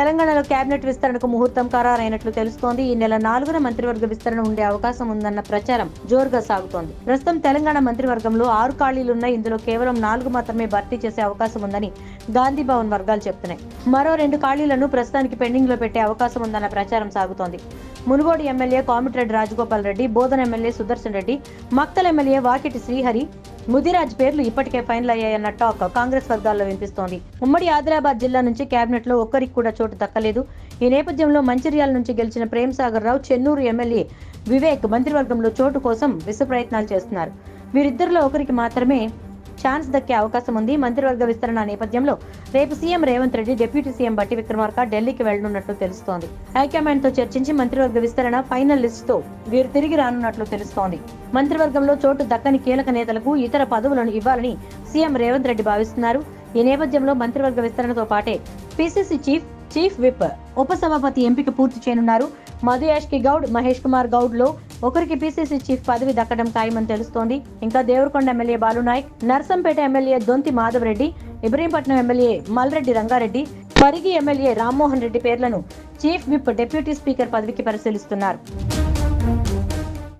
తెలంగాణలో కేబినెట్ విస్తరణకు ముహూర్తం ఖరారైనట్లు తెలుస్తోంది. ఈ నెల నాలుగున మంత్రివర్గ విస్తరణ ఉండే అవకాశం ఉందన్న ప్రచారం జోరుగా సాగుతోంది. ప్రస్తుతం తెలంగాణ మంత్రివర్గంలో ఆరు ఖాళీలున్నాయి. ఇందులో కేవలం నాలుగు మాత్రమే భర్తీ చేసే అవకాశం ఉందని గాంధీ భవన్ వర్గాలు చెప్తున్నాయి. మరో రెండు ఖాళీలను ప్రస్తుతానికి పెండింగ్లో పెట్టే అవకాశం ఉందన్న ప్రచారం సాగుతోంది. Munugode MLA Komatireddy Rajagopal Reddy Bodhan MLA Sudarshan Reddy Makthal MLA Vakiti Srihari Mudiraj పేర్లు ఇప్పటికే ఫైనల్ అయ్యాయన్న టాక్ కాంగ్రెస్ వర్గాల్లో వినిపిస్తోంది. ఉమ్మడి ఆదిలాబాద్ జిల్లా నుంచి కేబినెట్లో ఒక్కరికి కూడా చోటు దక్కలేదు. ఈ నేపథ్యంలో మంచిర్యాల నుంచి గెలిచిన ప్రేమ్ సాగర్ రావు చెన్నూరు ఎమ్మెల్యే వివేక్ మంత్రివర్గంలో చోటు కోసం విశ్వ ప్రయత్నాలు చేస్తున్నారు. వీరిద్దరిలో ఒకరికి మాత్రమే ఛాన్స్ దక్కే అవకాశం ఉంది. మంత్రివర్గ విస్తరణ నేపథ్యంలో రేపు CM Revanth Reddy deputy CM Bhatti Vikramarka ఢిల్లీకి వెళ్ళనున్నట్లు తెలుస్తోంది. హైకమాండ్తో చర్చించి మంత్రివర్గ విస్తరణ ఫైనల్ లిస్ట్తో వీరు తిరిగి రానున్నట్లు తెలుస్తోంది. మంత్రివర్గంలో చోటు దక్కని కీలక నేతలకు ఇతర పదవులను ఇవ్వాలని సీఎం రేవంత్ రెడ్డి భావిస్తున్నారు. ఈ నేపథ్యంలో మంత్రివర్గ విస్తరణతో పాటే పిసిసి చీఫ్ చీఫ్ విప్ ఉపసభాపతి ఎంపిక పూర్తి చేయనున్నారు. మధు యాష్కి గౌడ్ మహేష్ కుమార్ గౌడ్లో ఒకరికి పీసీసీ చీఫ్ పదవి దక్కడం ఖాయమని తెలుస్తోంది. ఇంకా Devarakonda MLA Balu Naik Narsampet MLA Donthi Madhava Reddy Ibrahimpatnam MLA Malreddy Ranga Reddy Parigi MLA Rammohan Reddy పేర్లను చీఫ్ విప్ డిప్యూటీ స్పీకర్ పదవికి పరిశీలిస్తున్నారు.